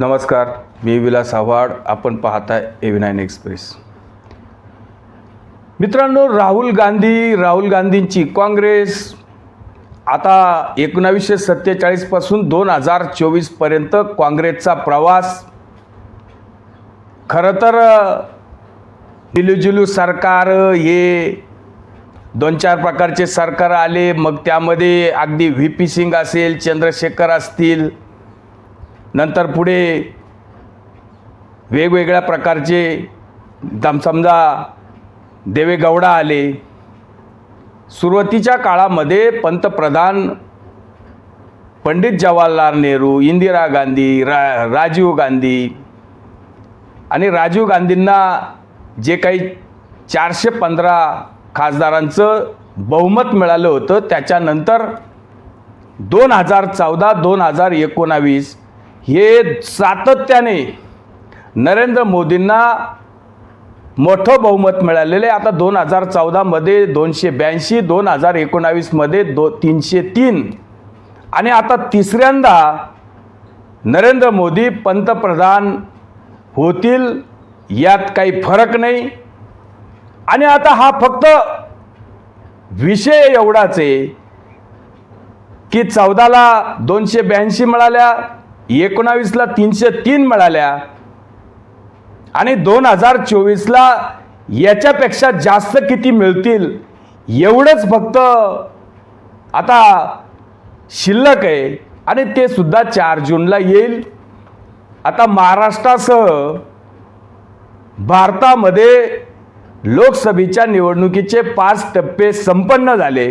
नमस्कार मी विलास आव्हाड. आपण पाहताय ए नाईन एक्सप्रेस मित्रांनो राहुल गांधी राहुल गांधींची काँग्रेस आता एकोणावीसशे सत्तेचाळीसपासून दोन हजार चोवीसपर्यंत काँग्रेसचा प्रवास. खरं तर दिलूजुलू सरकार हे दोन चार प्रकारचे सरकार आले. मग त्यामध्ये अगदी व्ही पी सिंग असेल चंद्रशेखर असतील नंतर पुढे वेगवेगळ्या प्रकारचे दम समजा देवेगौडा आले. सुरुवातीच्या काळामध्ये पंतप्रधान पंडित जवाहरलाल नेहरू इंदिरा गांधी रा राजीव गांधी आणि राजीव गांधींना जे काही चारशे पंधरा खासदारांचं बहुमत मिळालं होतं त्याच्यानंतर दोन हजार चौदा दोन हजार एकोणावीस हे सातत्याने नरेंद्र मोदींना मोठं बहुमत मिळालेलं आहे. आता दोन हजार चौदामध्ये दोनशे ब्याऐंशी दोन हजार एकोणावीसमध्ये दो तीनशे तीन. आणि आता तिसऱ्यांदा नरेंद्र मोदी पंतप्रधान होतील यात काही फरक नाही. आणि आता हा फक्त विषय एवढाच आहे की चौदाला दोनशे ब्याऐंशी मिळाल्या एकोणावीसला तीनशे तीन मिळाल्या आणि दोन हजार चोवीसला याच्यापेक्षा जास्त किती मिळतील एवढंच फक्त आता शिल्लक आहे आणि ते सुद्धा चार जूनला येईल. आता महाराष्ट्रासह भारतामध्ये लोकसभेच्या निवडणुकीचे पाच टप्पे संपन्न झाले.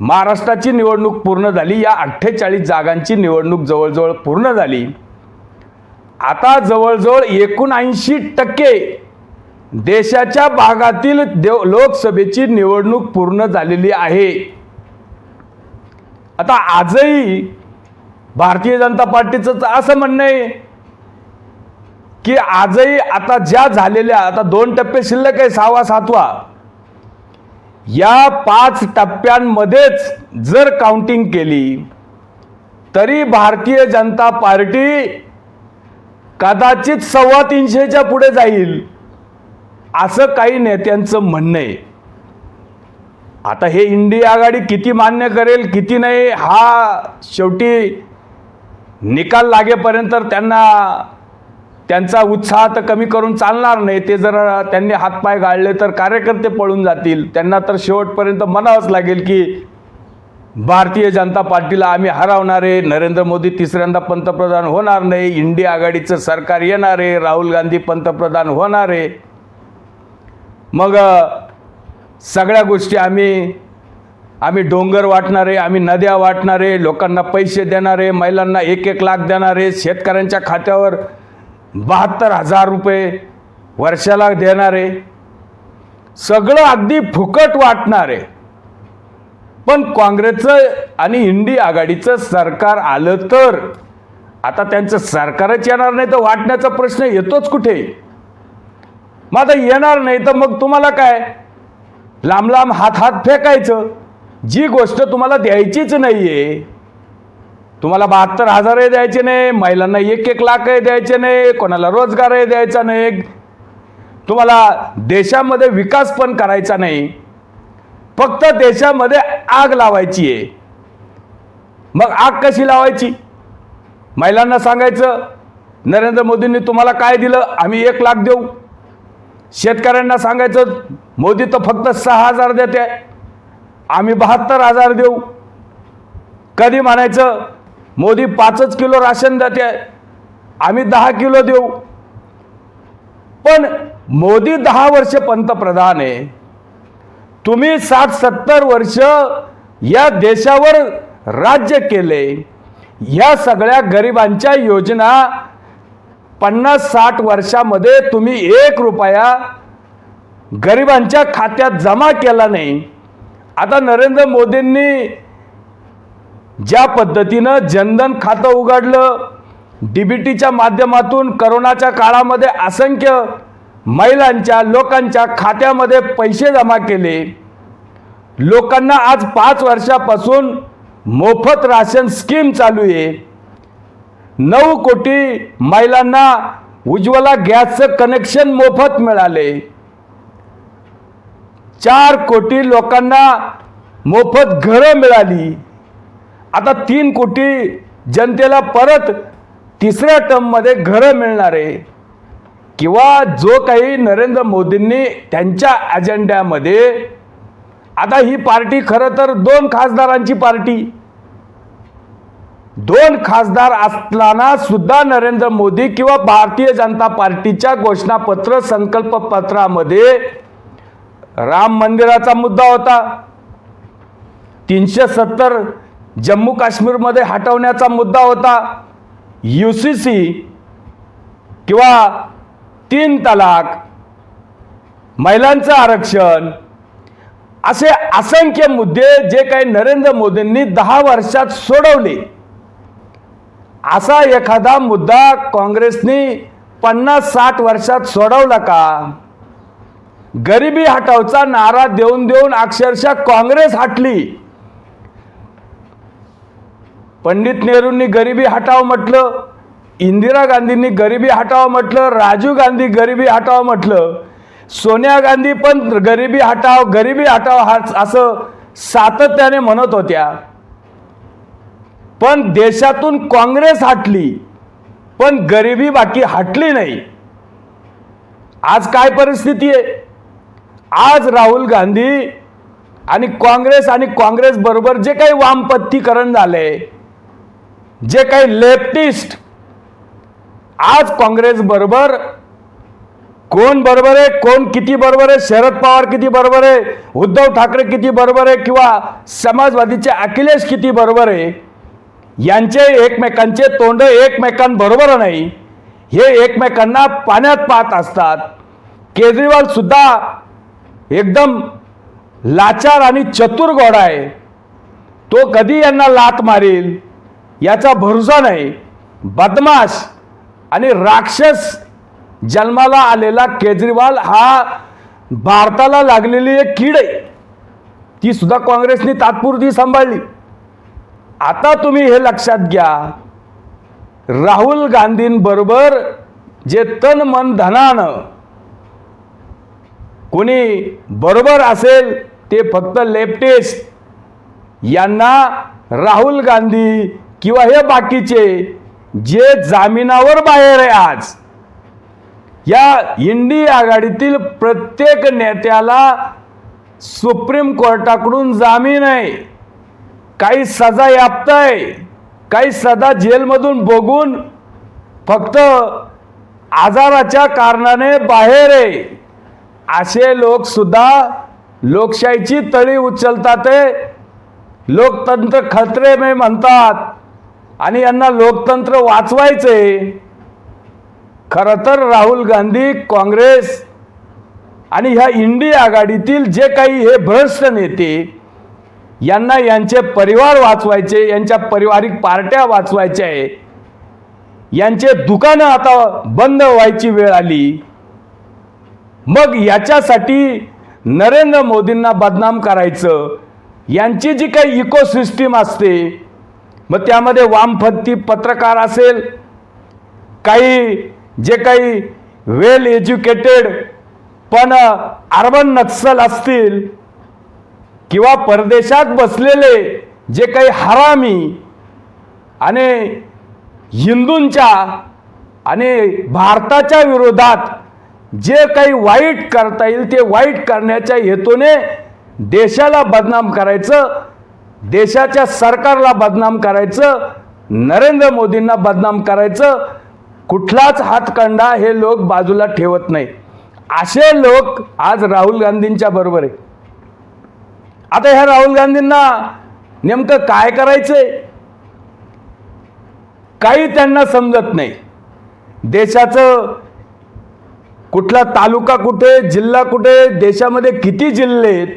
महाराष्ट्राची निवडणूक पूर्ण झाली या अठ्ठेचाळीस जागांची निवडणूक जवळजवळ पूर्ण झाली. आता जवळजवळ एकोणऐंशी टक्के देशाच्या भागातील देव लोकसभेची निवडणूक पूर्ण झालेली आहे. आता आजही भारतीय जनता पार्टीचं असं म्हणणं आहे की आजही आता ज्या झालेल्या आता दोन टप्पे शिल्लक आहे सहावा सातवा. या पाच टप्प्यांमध्येच जर काउंटिंग केली तरी भारतीय जनता पार्टी कदाचित सव्वा तीनशेच्या पुढे जाईल असं काही नेत्यांचं म्हणणं आहे. आता हे इंडिया आघाडी किती मान्य करेल किती नाही हा शेवटी निकाल लागेपर्यंत त्यांना त्यांचा उत्साह तर कमी करून चालणार नाही. ते जर त्यांनी हातपाय गाळले तर कार्यकर्ते पळून जातील. त्यांना तर शेवटपर्यंत म्हणावंच लागेल की भारतीय जनता पार्टीला आम्ही हरवणार आहे. नरेंद्र मोदी तिसऱ्यांदा पंतप्रधान होणार नाही. इंडिया आघाडीचं सरकार येणार आहे. राहुल गांधी पंतप्रधान होणार आहे. मग सगळ्या गोष्टी आम्ही आम्ही डोंगर वाटणारे आम्ही नद्या वाटणारे लोकांना पैसे देणारे महिलांना एक एक लाख देणारे शेतकऱ्यांच्या खात्यावर बहात्तर हजार रुपये वर्षाला देणारे. सगळं अगदी फुकट वाटणारे. पण काँग्रेसचं आणि हिंदी आघाडीचं सरकार आलं तर आता त्यांचं सरकारच येणार नाही तर वाटण्याचा प्रश्न येतोच कुठे? मग आता येणार नाही तर मग तुम्हाला काय? लांब लांब हात हात फेकायचं. जी गोष्ट तुम्हाला द्यायचीच नाही आहे तुम्हाला बहात्तर हजारही द्यायचे नाही महिलांना एक एक लाखही द्यायचे नाही कोणाला रोजगारही द्यायचा नाही. तुम्हाला देशामध्ये विकास पण करायचा नाही. फक्त देशामध्ये आग लावायची आहे. मग आग कशी लावायची? महिलांना सांगायचं नरेंद्र मोदींनी तुम्हाला काय दिलं? आम्ही एक लाख देऊ. शेतकऱ्यांना सांगायचं मोदी तर फक्त सहा हजार देते. आम्ही बहात्तर हजार देऊ. कधी म्हणायचं? मोदी पाचच किलो राशन देते. आम्ही दहा किलो देऊ. पण मोदी दहा वर्ष पंतप्रधान आहे. तुम्ही साठ सत्तर वर्ष या देशावर राज्य केले. या सगळ्या गरिबांच्या योजना पन्नास साठ वर्षामध्ये तुम्ही एक रुपया गरिबांच्या खात्यात जमा केला नाही. आता नरेंद्र मोदींनी ज्या पद्धतीनं जनधन खातं उघडलं डी बी टीच्या माध्यमातून करोनाच्या काळामध्ये असंख्य महिलांच्या लोकांच्या खात्यामध्ये पैसे जमा केले. लोकांना आज पाच वर्षापासून मोफत राशन स्कीम चालू आहे. नऊ कोटी महिलांना उज्ज्वला गॅसचं कनेक्शन मोफत मिळाले. चार कोटी लोकांना मोफत घरं मिळाली. आता तीन कोटी जनतेला परत तिसऱ्या टर्ममध्ये घरं मिळणार आहे किंवा जो काही नरेंद्र मोदींनी त्यांच्या अजेंड्यामध्ये आता ही पार्टी खरं तर दोन खासदारांची पार्टी. दोन खासदार असताना सुद्धा नरेंद्र मोदी किंवा भारतीय जनता पार्टीच्या घोषणापत्र संकल्प पत्रामध्ये राम मंदिराचा मुद्दा होता. तीनशे सत्तर जम्मू काश्मीरमध्ये हटवण्याचा मुद्दा होता. यू सी सी किंवा तीन तलाक महिलांचं आरक्षण असे असंख्य मुद्दे जे काही नरेंद्र मोदींनी दहा वर्षात सोडवले. असा एखादा मुद्दा काँग्रेसने पन्नास साठ वर्षात सोडवला का? गरिबी हटावचा नारा देऊन देऊन अक्षरशः काँग्रेस हटली. पंडित नेहरूंनी गरिबी हटाव म्हटलं इंदिरा गांधींनी गरिबी हटाव म्हटलं राजीव गांधी गरिबी हटाव म्हटलं सोनिया गांधी पण गरिबी हटाव गरिबी हटाव हा असं सातत्याने म्हणत होत्या. पण देशातून काँग्रेस हटली पण गरिबी बाकी हटली नाही. आज काय परिस्थिती आहे? आज राहुल गांधी आणि काँग्रेस आणि काँग्रेस बरोबर जे काही वामपत्तीकरण झालंय जे काही लेफ्टिस्ट आज काँग्रेस बरोबर कोण बरोबर आहे कोण किती बरोबर आहे शरद पवार किती बरोबर आहे उद्धव ठाकरे किती बरोबर आहे किंवा समाजवादीचे अखिलेश किती बरोबर आहे यांचे एकमेकांचे तोंड एकमेकांबरोबर नाही हे एकमेकांना पाण्यात पाहत असतात. केजरीवाल सुद्धा एकदम लाचार आणि चतुर घोडा आहे. तो कधी यांना लात मारील? याचा भरोसा नाही. बदमाश आणि राक्षस जन्माला आलेला केजरीवाल हा भारताला लागलेली एक कीड आहे. ती सुद्धा काँग्रेसने तात्पुरती सांभाळली. आता तुम्ही हे लक्षात घ्या. राहुल गांधींबरोबर जे तन मन धनानं कोणी बरोबर असेल ते फक्त लेफ्टेस्ट. यांना राहुल गांधी किंवा हे बाकीचे जे जामिनावर बाहेर आहे आज या इंडी आघाडीतील प्रत्येक नेत्याला सुप्रीम कोर्टाकडून जामीन आहे. काही सजा याप्त आहे. काही सदा जेलमधून बघून फक्त आजाराच्या कारणाने बाहेर आहे. असे लोक सुद्धा लोकशाहीची तळी उचलतात आहे लोकतंत्र खतरे में म्हणतात. आणि यांना लोकतंत्र वाचवायचे खरं तर राहुल गांधी काँग्रेस आणि ह्या इंडी आघाडीतील जे काही हे भ्रष्ट नेते यांना यांचे परिवार वाचवायचे यांच्या पारिवारिक पार्ट्या वाचवायच्या आहे. यांचे दुकानं आता बंद व्हायची वेळ आली. मग याच्यासाठी नरेंद्र मोदींना बदनाम करायचं. यांची जी काही इकोसिस्टीम असते मग त्यामध्ये वामपंथी पत्रकार असेल काही जे काही वेल एज्युकेटेड पण अर्बन नक्सल असतील किंवा परदेशात बसलेले जे काही हरामी आणि हिंदूंच्या आणि भारताच्या विरोधात जे काही वाईट करता येईल ते वाईट करण्याच्या हेतूने देशाला बदनाम करायचं देशाच्या सरकारला बदनाम करायचं नरेंद्र मोदींना बदनाम करायचं कुठलाच हातकंडा हे लोक बाजूला ठेवत नाही. असे लोक आज राहुल गांधींच्या बरोबर आहे. आता ह्या राहुल गांधींना नेमकं काय करायचंय? काही त्यांना समजत नाही. देशाचं कुठला तालुका कुठे जिल्हा कुठे देशामध्ये किती जिल्हे आहेत?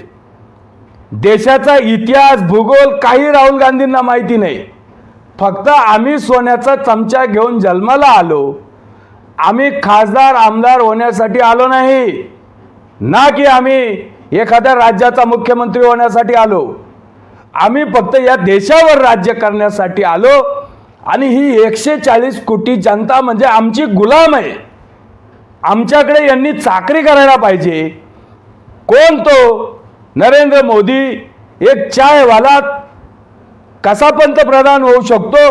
देशाचा इतिहास भूगोल काही राहुल गांधींना माहिती नाही. फक्त आम्ही सोन्याचा चमचा घेऊन जन्माला आलो. आम्ही खासदार आमदार होण्यासाठी आलो नाही. ना की आम्ही एखाद्या राज्याचा मुख्यमंत्री होण्यासाठी आलो. आम्ही फक्त या देशावर राज्य करण्यासाठी आलो. आणि ही एकशे चाळीस कोटी जनता म्हणजे आमची गुलाम आहे. आमच्याकडे यांनी चाकरी करायला पाहिजे. कोण तो? नरेंद्र मोदी एक चायवाला कसा पंतप्रधान होऊ शकतो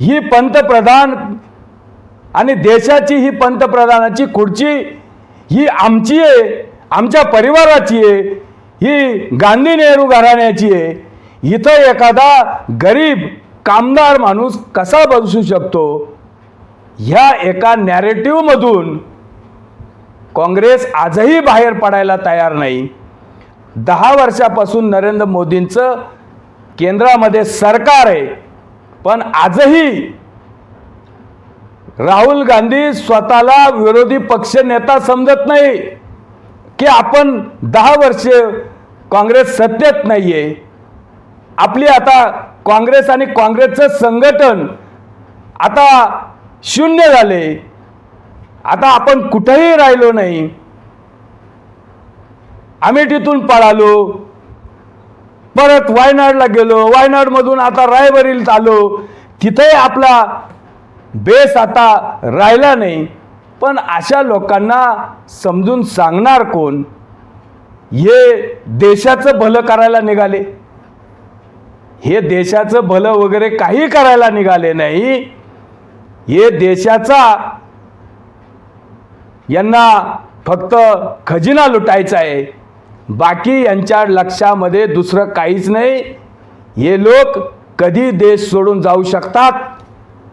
ही पंतप्रधान आणि देशाची ही पंतप्रधानाची खुर्ची ही आमची आहे आमच्या परिवाराची आहे ही गांधी नेहरू घराण्याची आहे. इथं एखादा गरीब कामदार माणूस कसा बसू शकतो? ह्या एका नॅरेटिव्हमधून काँग्रेस आजही बाहेर पडायला तयार नाही. दहा वर्षापासून नरेंद्र मोदींचं केंद्रामध्ये सरकार आहे. पण आजही राहुल गांधी स्वतःला विरोधी पक्ष नेता समजत नाही की आपण दहा वर्षे काँग्रेस सत्तेत नाही आहे आपली आता काँग्रेस आणि काँग्रेसचं संघटन आता शून्य झाले. आता आपण कुठेही राहिलो नाही. अमेठीतून पळालो. परत वायनाडला गेलो. वायनाडमधून आता रायबरील आलो तिथेही आपला बेस आता राहिला नाही. पण अशा लोकांना समजून सांगणार कोण? हे देशाचं भलं करायला निघाले. हे देशाचं भलं वगैरे काही करायला निघाले नाही. हे देशाचा यांना फक्त खजिना लुटायचा आहे. बाकी यांच्या लक्षामध्ये दुसरं काहीच नाही. हे लोक कधी देश सोडून जाऊ शकतात?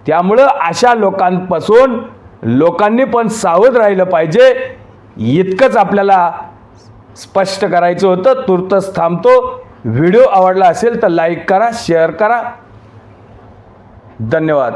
त्यामुळं अशा लोकांपासून लोकांनी पण सावध राहिलं पाहिजे. इतकंच आपल्याला स्पष्ट करायचं होतं. तुर्तच थांबतो. व्हिडिओ आवडला असेल तर लाईक करा शेअर करा. धन्यवाद.